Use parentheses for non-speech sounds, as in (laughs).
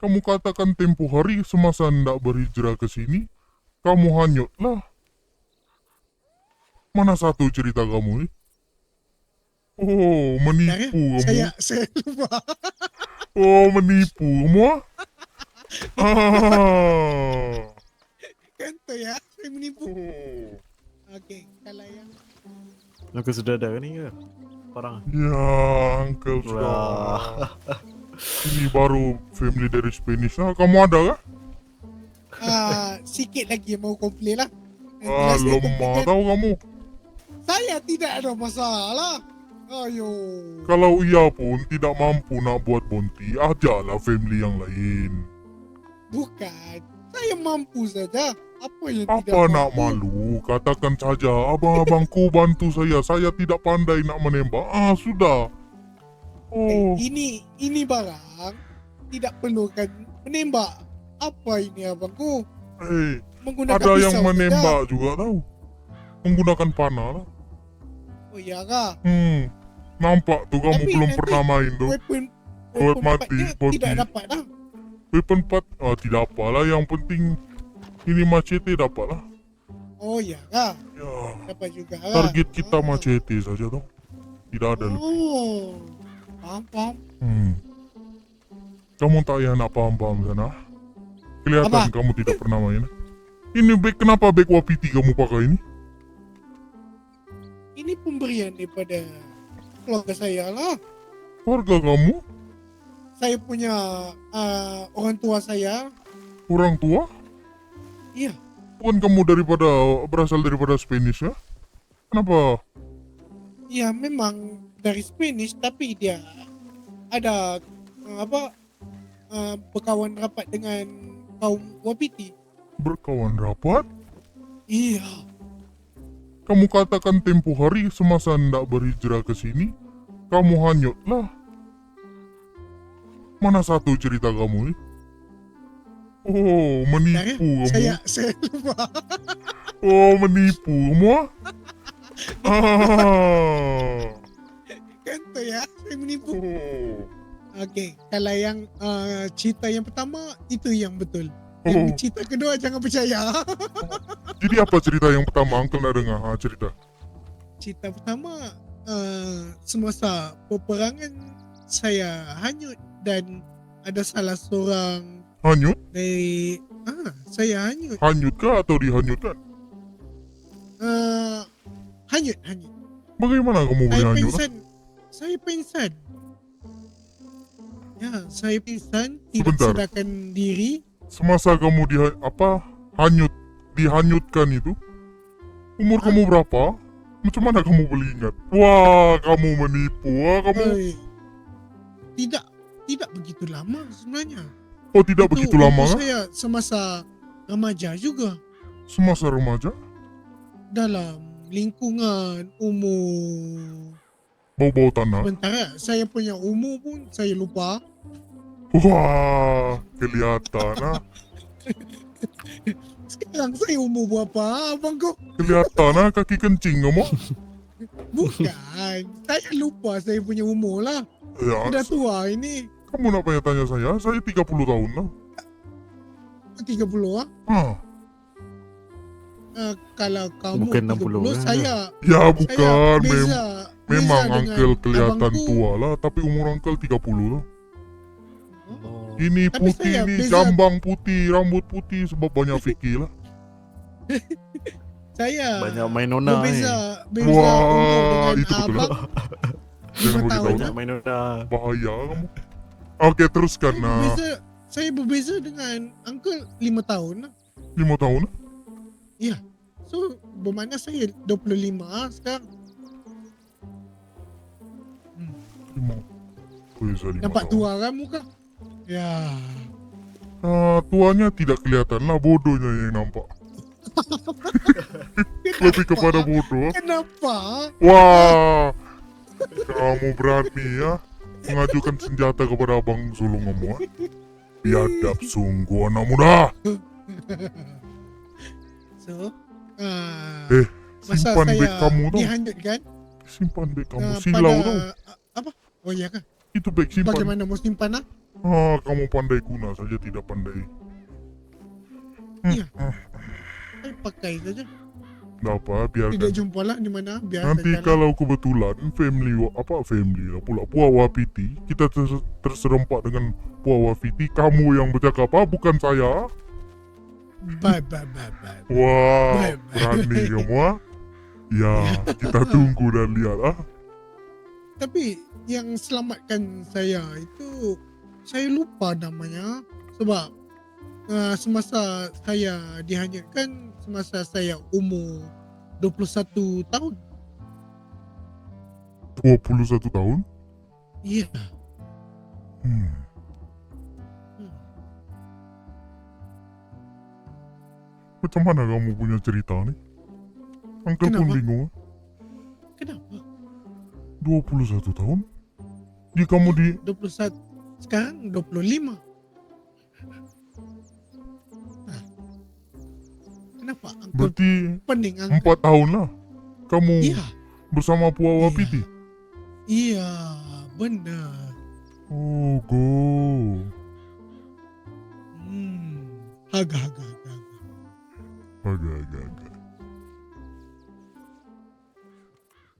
Kamu katakan tempo hari semasa hendak berhijrah ke sini, kamu hanyutlah. Mana satu cerita kamu ini? Oh, ya, menipu kamu. saya saya lupa. (laughs) Oh, menipu kamu. ah? (laughs) Tu ya, saya menipu. Oh. Okey, kalau yang Aku sudah ada ni ke? Orang. Ya, Uncle Wah. (laughs) Ini baru family dari Spanish. Ah, kamu ada kah? ah sikit lagi mau komplain lah. Ah, lemah komplain. tahu kamu. Saya tidak ada masalah. Ayo. Kalau ia pun tidak mampu nak buat bonti, ajalah family yang lain. Bukan. Saya mampu saja. Apa yang Apa tidak nak malu? Katakan saja, abang-abangku bantu saya. Saya tidak pandai nak menembak. Ah, sudah. Eh, Oh, ini ini barang tidak perlukan menembak. Apa ini abangku? eh, Menggunakan ada yang menembak juga tahu. Menggunakan panah lah. Oh iya kah? Hmm, nampak tuh kamu Tapi belum pernah main tuh. Weapon Buat weapon mati, buat tidak dapat dah. Weapon 4, ah, tidak apalah. Yang penting ini machete dapat lah. Oh iya kah? Ya, Dapat juga. lah. target kita Oh. machete saja tuh. Tidak ada lebih. Oh. Paham. Hmm. Kamu tak payah nak paham-paham sana. Kelihatan Apa? kamu tidak pernah main. Ini bag kenapa bag wapiti kamu pakai ini? Ini pemberian daripada keluarga saya lah. Keluarga kamu? Saya punya uh, orang tua saya. Orang tua? Iya. Bukan kamu daripada berasal daripada Spanish ya? Kenapa? Ya memang dari Spanish tapi dia ada uh, apa uh, berkawan rapat dengan kaum Wapiti. Berkawan rapat? Iya. Kamu katakan tempo hari semasa hendak berhijrah ke sini, kamu hanyutlah. Mana satu cerita kamu ini? Oh, menipu kamu. saya saya lupa. Oh, menipu kamu. Ah. (laughs) Okey, kalau yang uh, cerita yang pertama itu yang betul. Oh. Yang cerita kedua jangan percaya. (laughs) Jadi apa cerita yang pertama Uncle nak dengar? Ha, cerita. cerita pertama uh, semasa peperangan saya hanyut dan ada salah seorang Hanyut? dari ah saya hanyut Hanyut kah atau dihanyutkan? uh, hanyut hanyut Bagaimana kamu boleh hanyut? saya pingsan ya saya pingsan tidak Sebentar. sadarkan diri Semasa kamu di apa hanyut dihanyutkan itu, umur Hah? kamu berapa? Macam mana kamu boleh ingat? Wah, kamu menipu. Wah, kamu Eh, tidak tidak begitu lama sebenarnya oh tidak Itu begitu lama saya semasa remaja juga Semasa remaja? dalam lingkungan umur Bau-bau tanah. Sebentar ya, saya punya umur pun saya lupa. Wah, kelihatan ah. Sekarang saya umur berapa, abang kau? Kelihatan ah kaki kencing kamu. Bukan. saya lupa saya punya umur lah. Ya, Sudah tua ini. kamu nak payah tanya saya? Saya 30 tahun lah. 30 ah. Ah, Uh, kalau kamu Bukan 30, 60 lah. saya ya saya bukan. Mem beza, memang beza Uncle kelihatan abangku. tua lah, tapi umur Uncle 30 lah. Oh. Ini Tapi putih saya ni, beza- jambang putih, rambut putih sebab banyak fikir lah. (laughs) Saya Banyak main nona ni. berbeza, beza Wah, umur dengan itu betul. abang. (laughs) Jangan Lima beritahu. tahun. Banyak main nona. Bahaya kamu. Oke, teruskan. Saya Nah, berbeza, saya berbeza dengan uncle 5 tahun lah. lima tahun. So, bermakna saya 25 ah sekarang. Lima. Beza lima Nampak tahun. tua kan muka? Ya. Tuanya tidak kelihatan lah, bodohnya yang nampak. (laughs) Lebih kepada bodoh. Kenapa? Wah, kamu berani ya mengajukan senjata kepada abang sulung kamu. ah? Biadab sungguh anak muda. (laughs) So, uh, Eh, simpan saya beg kamu tau. dihanyutkan Simpan beg kamu ah, silau pada, tau. ah, apa? Oh iya kan? Itu beg simpan. Bagaimana mau simpan ah? Ah, kamu pandai guna saja tidak pandai. Iya. Saya pakai saja. Tidak apa, biarkan. Tidak jumpa lah di mana biasa. Nanti jalan. kalau kebetulan family apa family lah pula Puan Wapiti kita ter- terserempak dengan Puan Wapiti kamu yang bercakap apa bukan saya. Bye bye bye bye. Wah Baik, baik, berani baik. (laughs) kamu ah. Ya kita (laughs) tunggu dan lihat ah. Tapi yang selamatkan saya itu saya lupa namanya sebab uh, semasa saya dihanyutkan semasa saya umur 21 tahun. 21 tahun. Iya. Hmm. Hmm. Macam mana kamu punya cerita ni? Uncle pun bingung. Kenapa? 21 tahun? Di kamu di 21 sekarang 25. Hah. Kenapa? Uncle berarti pening Uncle. empat tahun lah. Kamu Iya. bersama Iya. Wapiti. Iya, benar. Oh, go. Hmm. Agak Hadi gel.